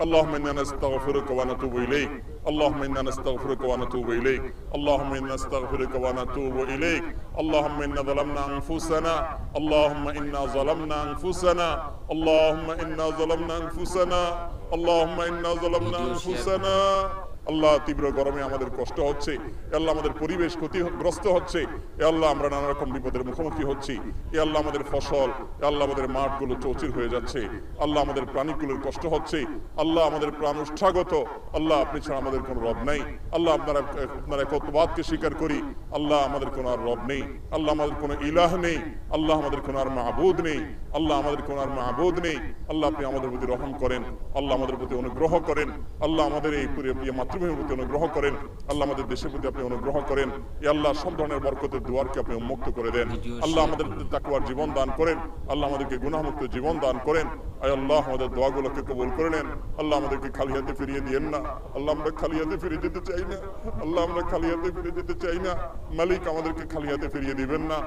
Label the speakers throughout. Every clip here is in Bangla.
Speaker 1: اللهم إنا نستغفرك ونتوب إليك. اللهم إنا نستغفرك ونتوب إليك. اللهم إنا نستغفرك ونتوب إليك. اللهم إنا ظلمنا أنفسنا. اللهم إنا ظلمنا أنفسنا. اللهم إنا ظلمنا أنفسنا. اللهم إنا ظلمنا أنفسنا. আল্লাহ তীব্র গরমে আমাদের কষ্ট হচ্ছে এ আল্লাহ আমাদের পরিবেশ ক্ষতিগ্রস্ত হচ্ছে এ আল্লাহ আমরা নানা রকম বিপদের মুখোমুখি হচ্ছি এ আল্লাহ আমাদের ফসল এ আল্লাহ আমাদের মাঠগুলো চৌচির হয়ে যাচ্ছে আল্লাহ আমাদের প্রাণীগুলোর কষ্ট হচ্ছে আল্লাহ আমাদের প্রাণ উষ্ঠাগত আল্লাহ আপনি ছাড়া আমাদের কোনো রব নেই আল্লাহ আপনারা আপনারা একত্ববাদকে স্বীকার করি আল্লাহ আমাদের কোনো আর রব নেই আল্লাহ আমাদের কোনো ইলাহ নেই আল্লাহ আমাদের কোনো আর মাহবুদ নেই আল্লাহ আমাদের কোনো আর মাহবুদ নেই আল্লাহ আপনি আমাদের প্রতি রহম করেন আল্লাহ আমাদের প্রতি অনুগ্রহ করেন আল্লাহ আমাদের এই প্রিয় প্রিয় মাতৃভূমির প্রতি অনুগ্রহ করেন। আল্লাহ আমাদের দেশের প্রতি আপনি অনুগ্রহ করেন। এ আল্লাহ সব ধরনের বরকতের দুয়ারকে আপনি উন্মুক্ত করে দেন। আল্লাহ আমাদের তাকুয়ার জীবন দান করেন। আল্লাহ আমাদেরকে গুনাহমুক্ত জীবন দান করেন। আয় আল্লাহ আমাদের দোয়াগুলোকে কবুল করে নেন। আল্লাহ আমাদেরকে খালি হাতে ফিরিয়ে দিয়েন না। আল্লাহ আমরা খালি হাতে ফিরে যেতে চাই না। আল্লাহ আমরা খালি হাতে ফিরে যেতে চাই না। মালিক আমাদেরকে খালি হাতে ফিরিয়ে দিবেন না।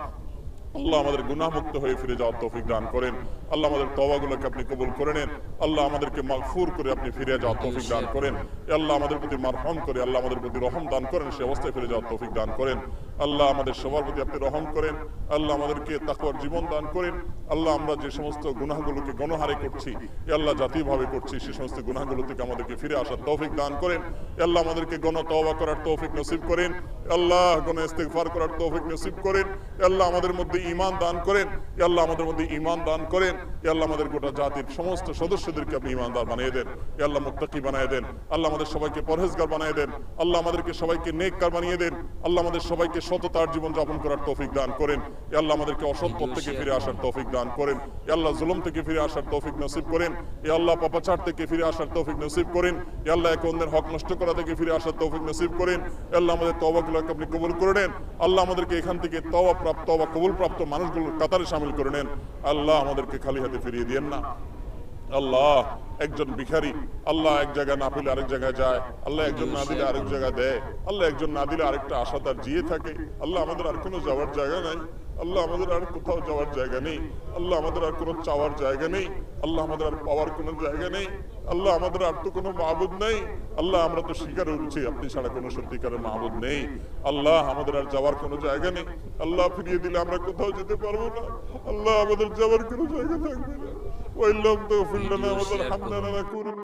Speaker 1: আল্লাহ আমাদের গুনাহমুক্ত হয়ে ফিরে যাওয়ার তৌফিক দান করেন। আল্লাহ আমাদের তওবাগুলোকে আপনি কবুল করে নেন। আল্লাহ আমাদেরকে মাগফুর করে আপনি ফিরে যাওয়ার তৌফিক দান করেন। আল্লাহ আমাদের প্রতি মারহম করে, আল্লাহ আমাদের প্রতি রহম দান করেন, সে অবস্থায় ফিরে যাওয়ার তৌফিক দান করেন। আল্লাহ আমাদের সবার প্রতি আপনি রহম করেন, আল্লাহ আমাদেরকে তাকওয়ার জীবন দান করেন, আল্লাহ আমরা যে সমস্ত গুনাহগুলোকে গণহারে করছি আল্লাহ জাতীয়ভাবে করছি, সে সমস্ত গুনাহগুলো থেকে আমাদেরকে ফিরে আসার তৌফিক দান করেন আল্লাহ আমাদেরকে গণ তওবা করার তৌফিক নসিব করেন আল্লাহ গণ ইস্তেগফার করার তৌফিক নসিব করেন আল্লাহ আমাদের মধ্যে ঈমান দান করেন আল্লাহ আমাদের মধ্যে ঈমান দান করেন আল্লাহ আমাদের গোটা জাতির সমস্ত সদস্যদেরকে আপনি ঈমানদার বানিয়ে দেন আল্লাহ মুত্তাকি বানিয়ে দেন, আল্লাহ আমাদের সবাইকে পরহেজগার বানিয়ে দেন, আল্লাহ আমাদেরকে সবাইকে নেককার বানিয়ে দেন, আল্লাহ আমাদের সবাইকে সততার জীবন যাপন করার তৌফিক দান করেন। আল্লাহ আমাদেরকে অসৎ পথ থেকে ফিরে আসার তৌফিক দান করেন। আল্লাহ জুলুম থেকে ফিরে আসার তৌফিক নসিব করেন। আল্লাহ পাপাচার থেকে ফিরে আসার তৌফিক নসিব করেন। আল্লাহ এক অন্যের হক নষ্ট করা থেকে ফিরে আসার তৌফিক নসিব করেন। আল্লাহ আমাদের তওবাগুলোকে আপনি কবুল করে নেন। আল্লাহ আমাদেরকে এখান থেকে তবা প্রাপ্ত বা কবুল প্রাপ্ত মানুষগুলোর কাতারে সামিল করে নেন। আল্লাহ আমাদেরকে খালি হাতে ফিরিয়ে দিয়েন না। আল্লাহ, একজন ভিখারি, আল্লাহ এক জায়গায় না পেলে আরেক জায়গায় যায়, আল্লাহ একজন না দিলে আরেক জায়গায় দেয়, আল্লাহ একজন না দিলে আরেকটা আশা তার জিয়ে থাকে, আল্লাহ আমাদের আর কোনো যাওয়ার জায়গা নাই, আল্লাহ আমাদের আর কোথাও যাওয়ার জায়গা নেই, আল্লাহ আমাদের আর কোনো চাওয়ার জায়গা নেই, আল্লাহ আমাদের আর পাওয়ার কোনো জায়গা নেই, আল্লাহ আমাদের আর তো কোনো মাহবুদ নেই, আল্লাহ আমরা তো স্বীকার হচ্ছি আপনি ছাড়া কোনো সত্যিকারের মাহবুদ নেই, আল্লাহ আমাদের আর যাওয়ার কোনো জায়গা নেই, আল্লাহ ফিরিয়ে দিলে আমরা কোথাও যেতে পারব না, আল্লাহ আমাদের যাওয়ার কোনো জায়গা থাকবে না। ওই লোক তো ফিরল না আমাদের হামনা না